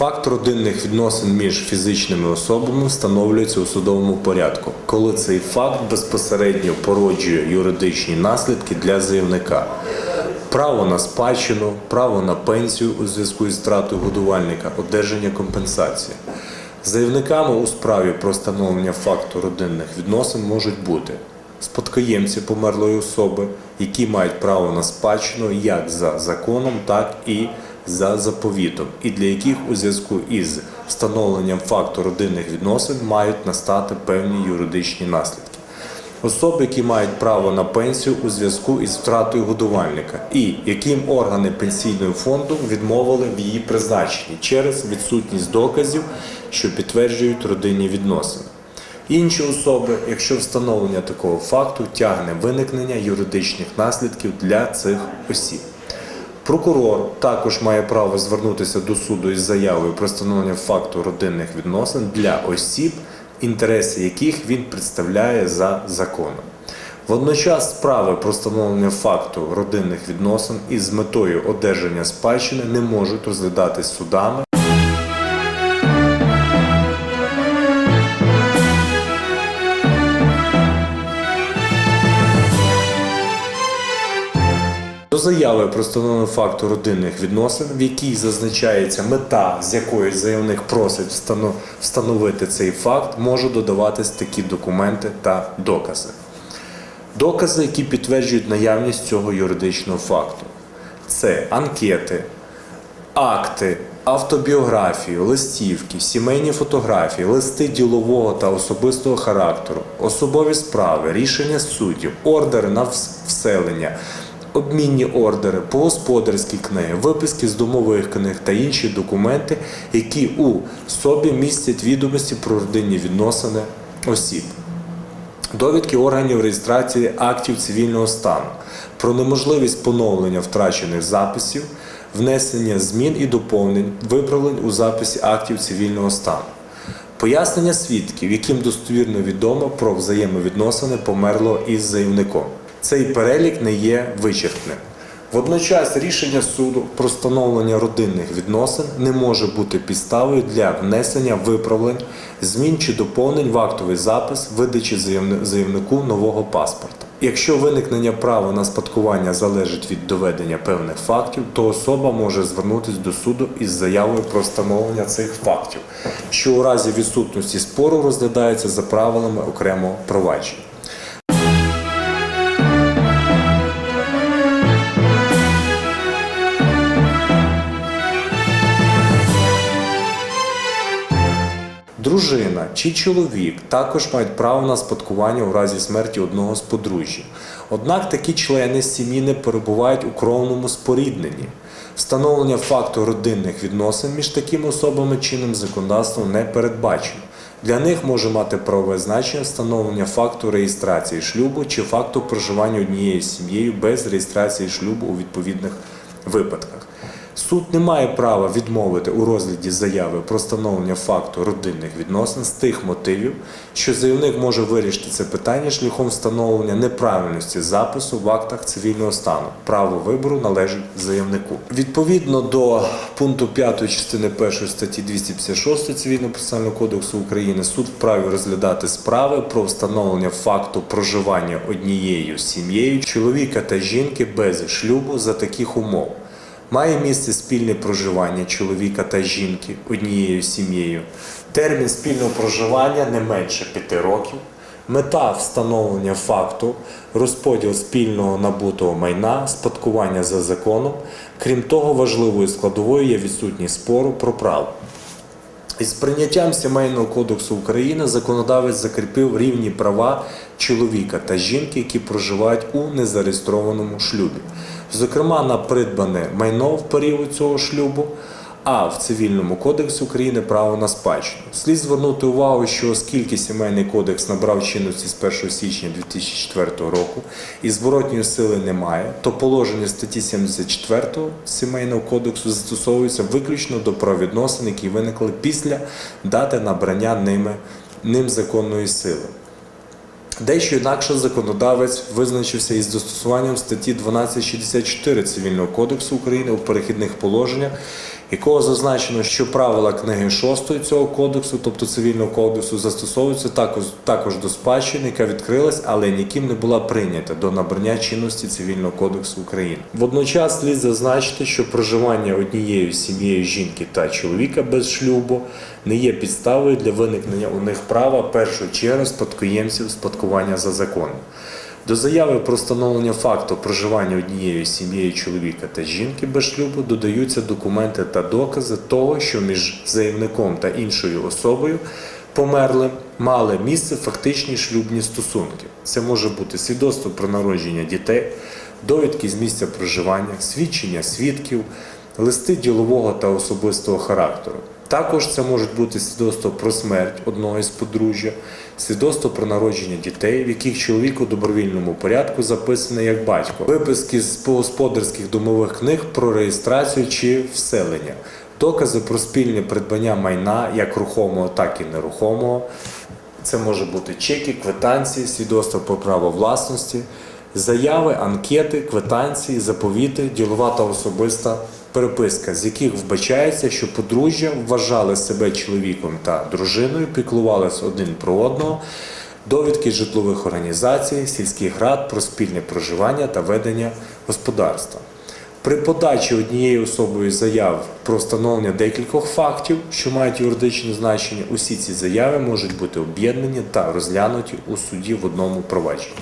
Факт родинних відносин між фізичними особами встановлюється у судовому порядку, коли цей факт безпосередньо породжує юридичні наслідки для заявника. Право на спадщину, право на пенсію у зв'язку із втратою годувальника, одержання компенсації. Заявниками у справі про встановлення факту родинних відносин можуть бути спадкоємці померлої особи, які мають право на спадщину як за законом, так і за заповітом, і для яких у зв'язку із встановленням факту родинних відносин мають настати певні юридичні наслідки. Особи, які мають право на пенсію у зв'язку із втратою годувальника, і яким органи пенсійного фонду відмовили в її призначенні через відсутність доказів, що підтверджують родинні відносини. Інші особи, якщо встановлення такого факту тягне виникнення юридичних наслідків для цих осіб. Прокурор також має право звернутися до суду із заявою про встановлення факту родинних відносин для осіб, інтереси яких він представляє за законом. Водночас справи про встановлення факту родинних відносин із метою одержання спадщини не можуть розглядатись судами. Заяви про встановлення факту родинних відносин, в якій зазначається мета, з якою заявник просить встановити цей факт, можуть додаватись такі документи та докази. Докази, які підтверджують наявність цього юридичного факту, це анкети, акти, автобіографії, листівки, сімейні фотографії, листи ділового та особистого характеру, особові справи, рішення суддів, ордери на вселення, обмінні ордери, погосподарські книги, виписки з домових книг та інші документи, які у собі містять відомості про родинні відносини осіб. Довідки органів реєстрації актів цивільного стану про неможливість поновлення втрачених записів, внесення змін і доповнень, виправлень у записі актів цивільного стану. Пояснення свідків, яким достовірно відомо про взаємовідносини померлого із заявником. Цей перелік не є вичерпним. Водночас рішення суду про встановлення родинних відносин не може бути підставою для внесення виправлень, змін чи доповнень в актовий запис видачі заявни- заявнику нового паспорта. Якщо виникнення права на спадкування залежить від доведення певних фактів, то особа може звернутися до суду із заявою про встановлення цих фактів, що у разі відсутності спору розглядається за правилами окремого провадження. Дружина чи чоловік також мають право на спадкування у разі смерті одного з подружжя. Однак такі члени сім'ї не перебувають у кровному спорідненні. Встановлення факту родинних відносин між такими особами чинним законодавством не передбачено. Для них може мати правове значення встановлення факту реєстрації шлюбу чи факту проживання однією сім'єю без реєстрації шлюбу у відповідних випадках. Суд не має права відмовити у розгляді заяви про встановлення факту родинних відносин з тих мотивів, що заявник може вирішити це питання шляхом встановлення неправильності запису в актах цивільного стану. Право вибору належить заявнику. Відповідно до пункту 5 частини 1 статті 256 Цивільного процесуального кодексу України суд вправі розглядати справи про встановлення факту проживання однією сім'єю чоловіка та жінки без шлюбу за таких умов. Має місце спільне проживання чоловіка та жінки однією сім'єю. Термін спільного проживання не менше 5 років. Мета встановлення факту розподіл спільного набутого майна, спадкування за законом. Крім того, важливою складовою є відсутність спору про право. Із прийняттям Сімейного кодексу України законодавець закріпив рівні права чоловіка та жінки, які проживають у незареєстрованому шлюбі, зокрема на придбане майно в період цього шлюбу, а в Цивільному кодексі України право на спадщину. Слід звернути увагу, що оскільки Сімейний кодекс набрав чинності з 1 січня 2004 року і зворотньої сили немає, то положення статті 74 Сімейного кодексу застосовується виключно до правовідносин, які виникли після дати набрання ними ним законної сили. Дещо інакше законодавець визначився із застосуванням статті 1264 Цивільного кодексу України у перехідних положеннях, якого зазначено, що правила книги 6 цього кодексу, тобто цивільного кодексу, застосовуються також, також до спадщини, яка відкрилась, але ніким не була прийнята до набрання чинності цивільного кодексу України. Водночас слід зазначити, що проживання однією сім'єю жінки та чоловіка без шлюбу не є підставою для виникнення у них права першої черги спадкоємців спадкування за законом. До заяви про встановлення факту проживання однією сім'єю чоловіка та жінки без шлюбу додаються документи та докази того, що між заявником та іншою особою померлим мали місце фактичні шлюбні стосунки. Це може бути свідоцтво про народження дітей, довідки з місця проживання, свідчення свідків, листи ділового та особистого характеру. Також це можуть бути свідоцтво про смерть одного із подружжя, свідоцтво про народження дітей, в яких чоловік у добровільному порядку записаний як батько, виписки з господарських домових книг про реєстрацію чи вселення, докази про спільне придбання майна як рухомого, так і нерухомого. Це може бути чеки, квитанції, свідоцтво про право власності, заяви, анкети, квитанції, заповіти, ділова та особиста переписка, з яких вбачається, що подружжя вважали себе чоловіком та дружиною, піклувалися один про одного, довідки житлових організацій, сільських рад про спільне проживання та ведення господарства. При подачі однією особою заяв про встановлення декількох фактів, що мають юридичне значення, усі ці заяви можуть бути об'єднані та розглянуті у суді в одному провадженні.